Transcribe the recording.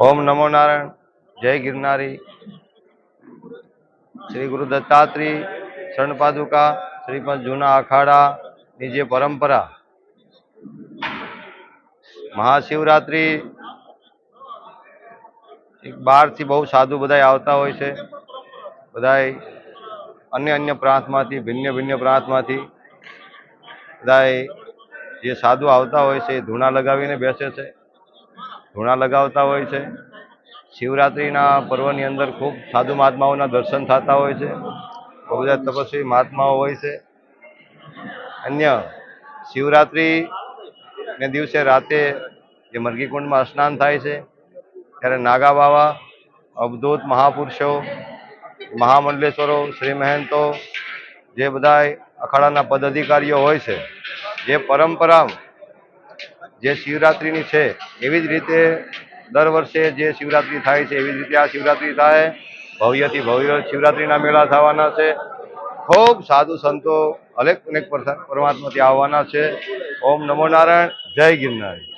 ઓમ નમો નારાયણ. જય ગિરનારી. શ્રી ગુરુ દત્તાત્રી શરણ પાદુકા શ્રીમદ જૂના અખાડાની જે પરંપરા. મહાશિવરાત્રી એક બહારથી બહુ સાધુ બધાય આવતા હોય છે. બધાય અન્ય અન્ય પ્રાંતમાંથી, ભિન્ન ભિન્ન પ્રાંતમાંથી બધા જે સાધુ આવતા હોય છે એ ધૂણા લગાવીને બેસે છે. ધૂણા લગાવતા હોય છે. શિવરાત્રિના પર્વની અંદર ખૂબ સાધુ મહાત્માઓના દર્શન થતા હોય છે. બહુ બધા તપસ્વી મહાત્માઓ હોય છે. અન્ય શિવરાત્રિને દિવસે રાતે જે મરઘીકુંડમાં સ્નાન થાય છે, ત્યારે નાગા બાવા અવધૂત મહાપુરુષો, મહામંડલેશ્વરો શ્રી મહેંતો જે બધાય અખાડાના પદાધિકારીઓ હોય છે, જે પરંપરા જે શિવરાત્રિની છે, એવી જ રીતે દર વર્ષે જે શિવરાત્રિ થાય છે, એવી જ રીતે આ શિવરાત્રિ થાય. ભવ્યથી ભવ્ય શિવરાત્રિના મેળા થવાના છે. ખૂબ સાધુ સંતો અનેક અનેક પરમાત્માથી આવવાના છે. ઓમ નમો નારાયણ. જય ગિરનારી.